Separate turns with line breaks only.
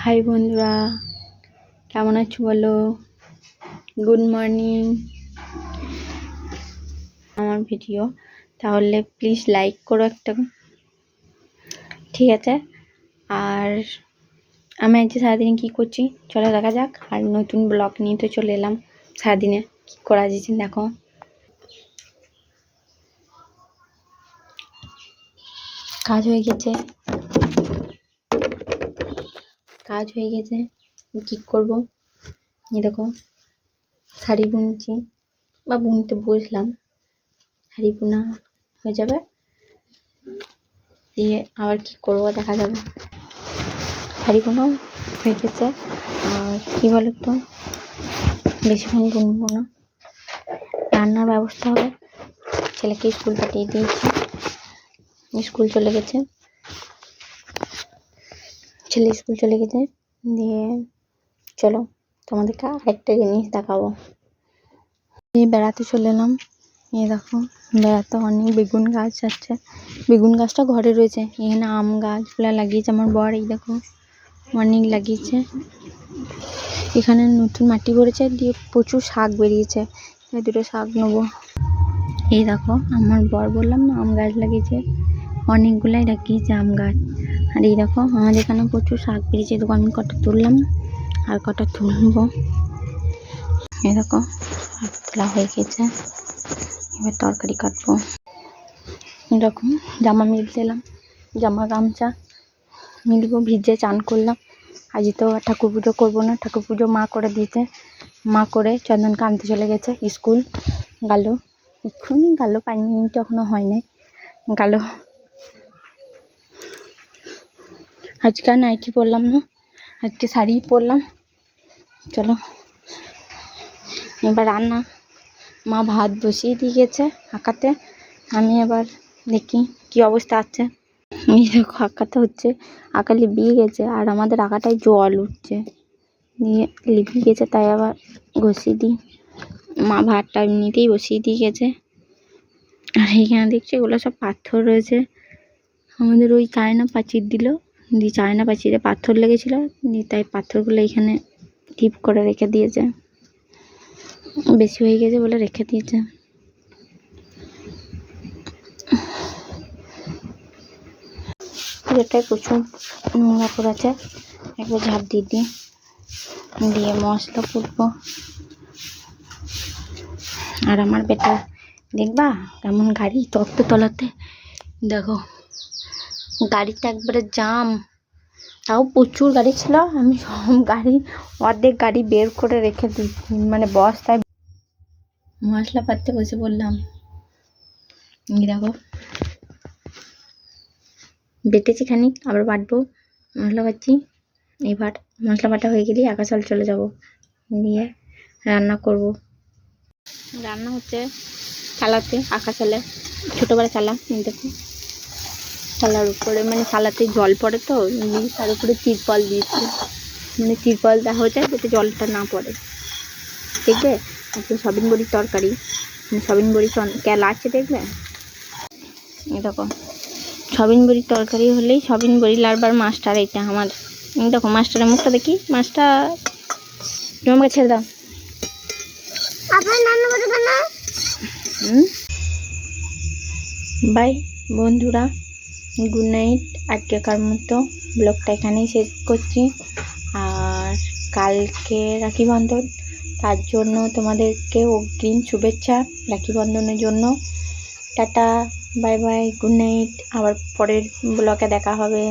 High বন্ধুরা, কেমন আছো বলো? গুড মর্নিং আমার ভিডিও তাহলে প্লিজ লাইক করো একটা। ঠিক আছে? আর আমি আজকে সারাদিন কী করছি? চলো দেখা যাক। আর নতুন ব্লগ নিয়ে তো চলে এলাম। সারাদিনে কী করা যাচ্ছে দেখো। কাজ হয়ে গেছে। কাজ হয়ে গেছে। কি করব? এরকম শাড়ি বুনছি। বা বুনতে বসলাম শাড়ি বোনা হয়ে যাবে। দিয়ে আবার কি করব দেখা যাবে। শাড়ি বোনা হয়ে গেছে। আর কী বলো তো বেশিক্ষণ বুনবো না। রান্নার ব্যবস্থা হবে। ছেলেকে স্কুল পাঠিয়ে দিয়েছি। স্কুল চলে গেছে। ছেলে স্কুল চলে গেছে, দিয়ে চলো তোমাদেরকে আরেকটা জিনিস দেখাবো। এই বেড়াতে চলে এলাম, এই দেখো বেড়াতে অনেক বেগুন গাছ আছে। বেগুন গাছটা ঘরে রয়েছে, এখানে আম গাছগুলো লাগিয়েছে আমার বর, এই দেখো অনেক লাগিয়েছে। এখানে নতুন মাটি ভরেছে দিয়ে প্রচুর শাক বেরিয়েছে দুটো শাক নেব। এই দেখো আমার বর বললাম না, আম গাছ লাগিয়েছে। অনেকগুলাই লাগিয়েছে আম গাছ। আর এই দেখো, আমাদের এখানে প্রচুর শাক বেরিয়েছে দেখো আমি কটা তুললাম আর কটা তুলবো। এই দেখো, শাক তোলা হয়ে গেছে, এবার তরকারি কাটবো। এরকম জামা মিলতে এলাম, জামা, গামছা মিলবো, ভিজে চান করলাম। আজ তো ঠাকুর পুজো করব না, ঠাকুর পুজো মা করে দিয়েছে। মা করে চন্দনকে আনতে চলে গেছে, স্কুল। গালো, এক্ষুনি গালো পাঁচ মিনিট এখনও হয় নাই। গেল আজকে আর নাইটি পরলাম না। আজকে শাড়ি পরলাম। চলো। এবার রান্না। মা ভাত বসিয়ে দিয়ে গেছে আঁকাতে। আমি এবার দেখি কি অবস্থা আছে। দেখো, আঁকাতে হচ্ছে। আঁকা লিবিয়ে গেছে আর আমাদের আঁকাটায় জল উঠছে। দিয়ে লিবিয়ে গেছে, তাই আবার ঘষিয়ে দিই। মা ভাতটা এমনিতেই বসিয়ে দিয়ে গেছে। আর এইখানে দেখছি এগুলো সব পাথর রয়েছে। আমাদের ওই চায়না প্রাচীর দিল। দিয়ে চায়না প্রাচীরে পাথর লেগেছিল, দিয়ে তাই পাথরগুলো এখানে টিপ করে রেখে দিয়েছে। বেশি হয়ে গেছে বলে রেখে দিয়েছে। পুরোটাই প্রচুর নোংরা করেছে একবার ঝাঁপ দিয়ে দিই, দিয়ে মশলা কুটবো। আর আমার বেটা, দেখবা কেমন গাড়ি তত্ত্ব তলাতে? দেখো। গাড়িটা একবারে জাম। তাও প্রচুর গাড়ি ছিল। আমি সব গাড়ি, অর্ধেক গাড়ি বের করে রেখে দিই। মানে বস্তায় মশলা পাততে বসে এই দেখো। বেটেছি খানিক, আবার বাটবো মশলা পাচ্ছি এবার মশলা বাটা হয়ে গেলেই আকাশাল চলে যাব। নিয়ে রান্না করব। রান্না হচ্ছে চালাতে আঁকা চালে ছোটোবেলা চালা দেখো। চালার উপরে মানে চালাতে জল পড়ে তো তার উপরে তিরপল দিয়েছি। মানে তিরপল দেওয়া যায় যাতে জলটা না পড়ে। দেখবে আজকে সবিন বড়ির তরকারি। সবিন বড়ি ক্যালা আছে দেখবে এই দেখো সবিন বড়ির তরকারি হলেই সবিন বড়ি লারবার মাছটার এইটা আমার। দেখো মাছটার মুখটা দেখি। মাছটা তুমি আমাকে ছেড়ে দাও। বাই বন্ধুরা। গুড নাইট আজকেকার মতো ব্লগটা এখানেই শেষ করছি। আর কালকে রাখি বন্ধন। তার জন্য তোমাদেরকে অগ্রিম শুভেচ্ছা রাখি বন্ধনের জন্য। Tata, bye bye good night আবার পরের ব্লকে দেখা হবে।